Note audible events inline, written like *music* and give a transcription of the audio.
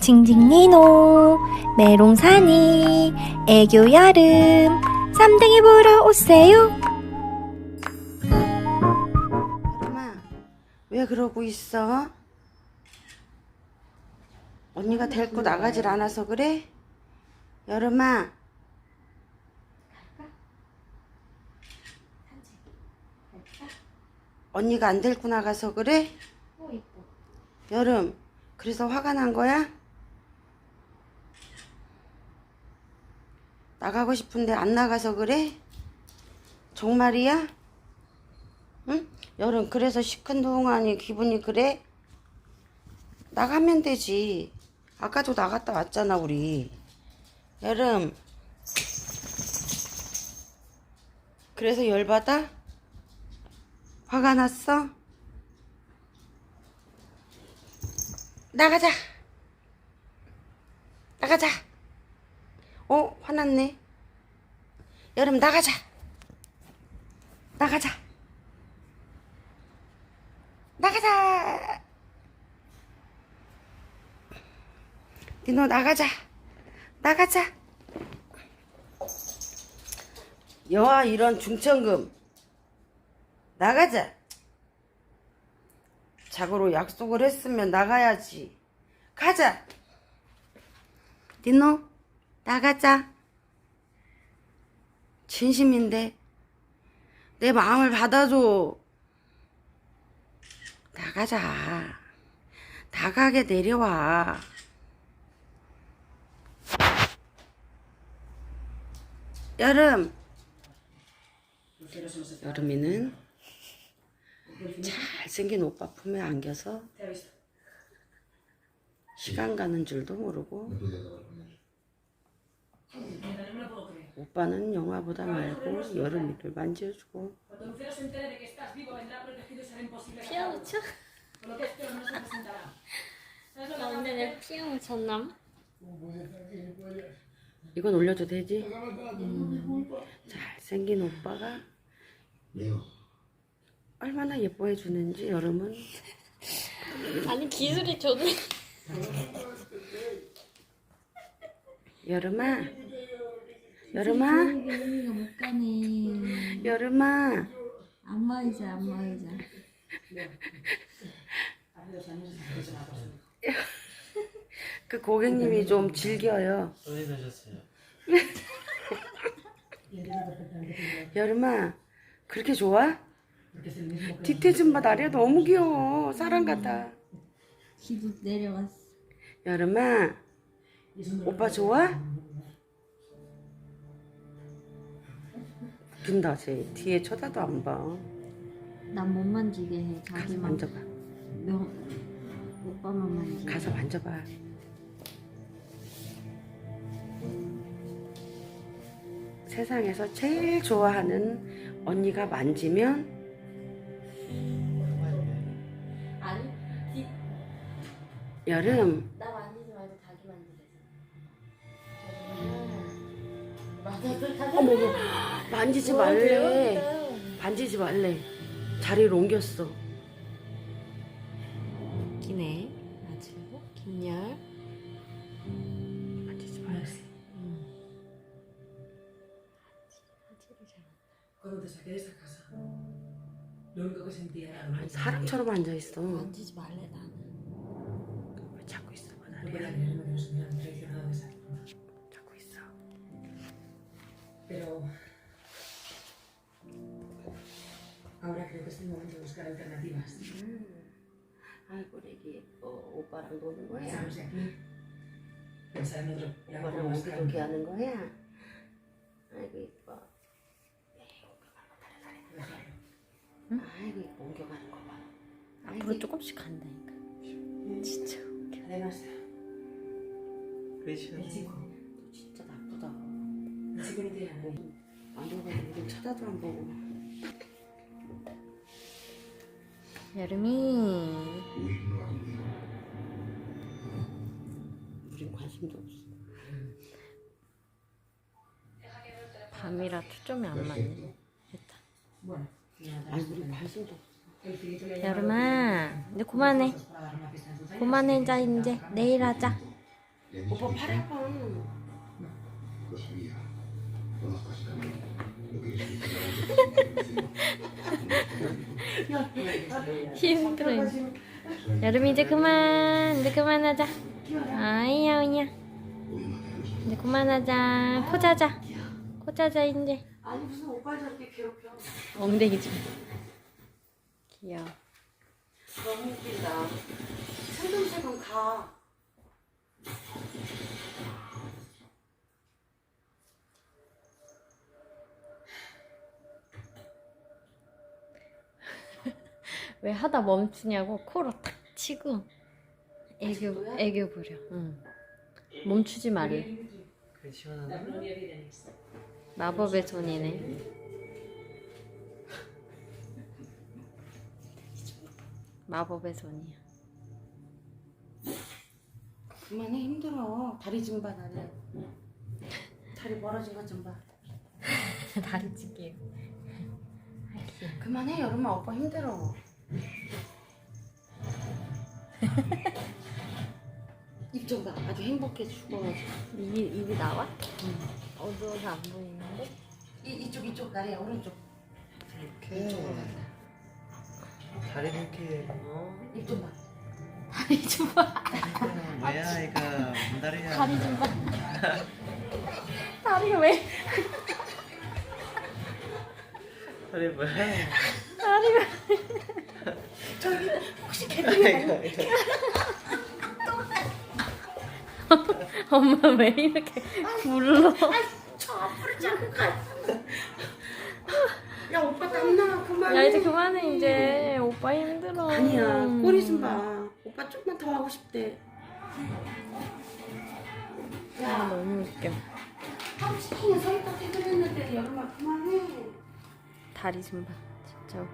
징징니노 메롱사니 애교 여름 쌈둥이 보러 오세요 여름아, 왜 그러고 있어? 언니가 데리고 나가질 않아서 그래? 여름아. 언니가 안 데리고 나가서 그래? 여름, 그래서 화가 난 거야? 나가고 싶은데 안 나가서 그래? 정말이야? 응? 여름 그래서 시큰둥하니 기분이 그래? 나가면 되지. 아까도 나갔다 왔잖아 우리. 여름. 그래서 열받아? 화가 났어? 나가자. 나가자. 어, 화났네. 여름 나가자. 나가자. 나가자. 니노 나가자. 나가자. 여와 이런 중천금. 나가자. 자고로 약속을 했으면 나가야지. 가자. 니노 나가자. 진심인데 내 마음을 받아줘. 나가자. 나가게 내려와. 여름. 여름이는 잘생긴 오빠 품에 안겨서 시간 가는 줄도 모르고 오빠는 영화보다 말고 여름이를 만져주고 피아노 쳐? 나 근데 내 피아노 쳤남? 이건 올려도 되지? 잘생긴 오빠가 얼마나 예뻐해 주는지 여름은 아니 기술이 좋네 여름아 여름아 이해가 못 가네. 여름아 안마 의자, 안마 의자. 그 고객님이 좀 즐겨요? 여름아 그렇게 좋아? 뒤태 좀 봐 나리야 너무 귀여워 사랑 같아 기도 내려갔어. 여름아 오빠 좋아? 웃긴다 쟤 뒤에 쳐다도 안봐 난 못 만지게 해. 가서 자기만. 만져봐 명, 오빠만 만지. 가서 만져봐 세상에서 제일 좋아하는 언니가 만지면 아니, 여름 나만 맞아, 어머머 만지지 말래. 만지지 말래. 자리를 옮겼어. 기네 맞으고 김열. 만지지 말래. era dolor. 아니, 사람처럼 앉아있어. 만지지 말래, 나는. 왜 자꾸 있어? 봐, No 나리 es el momento de buscar alternativas. 아이고 애기 예뻐 오빠랑 노는 거야 de aquí, pensar en otro 오빠랑 오기도기 calma. 하는 거야 아이고 예뻐 Dejarlo. 아이고 예뻐 옮겨가는 거 봐 앞으로 조금씩 간다니까 진짜 그러시죠. el chico, 진짜 나쁘다 el chico no tiene amor. 만져가지고 우리 쳐다도 안 보고 여름이. 우린 관심도 없어. 밤이라 초점이 안 맞네. 됐다 아니 우리 관심도 없어. 여름아 이제 그만해. 그만해 자 이제 내일 하자. 오빠 팔 해봐. *laughs* 힘들어. 여름이 이제 그만, 이제 그만하자. 아이야, 아이야. 이제 그만하자. 포자자. 포자자 이제. 아니 무슨 오빠 저렇게 괴롭혀. 엉덩이 좀. 귀여워. 너무 웃긴다. 새금새금 가. 왜 하다 멈추냐고 코로 탁 치고 애교 아직도요? 애교 부려. 응. 멈추지 말래. 그래 시원하다. 마법의 손이네. 마법의 손이야. 그만해 힘들어. 다리 좀봐 나는. 다리 멀어진 것 좀 봐. *laughs* 다리 찢기. 그만해 여름아 오빠 힘들어. 입좀 봐. 아주 행복해 죽어가지고. 입이 입이 나와? 어두워서 안 보이는데? 이 이쪽 이쪽 나리야 오른쪽. 이렇게 이쪽으로. 다리를 이렇게 어? 입좀 봐. 다리 좀 봐. 이거 한 다리야. 다리 좀 봐. *laughs* 다리가 왜? 다리 뭐야? 다리 가 혹시 개들이 이거 이거. 엄마 왜 이렇게 굴러? 저 앞으로 자꾸 가. 야 오빠 땀나 그만해. 야 이제 그만해 이제 오빠 힘들어. 아니야 꼬리 좀 봐. 오빠 조금만 더 하고 싶대. 아 너무 웃겨. 하루 시키는 서있다 퇴근했는데 여름아 그만해. 다리 좀 봐. 진짜.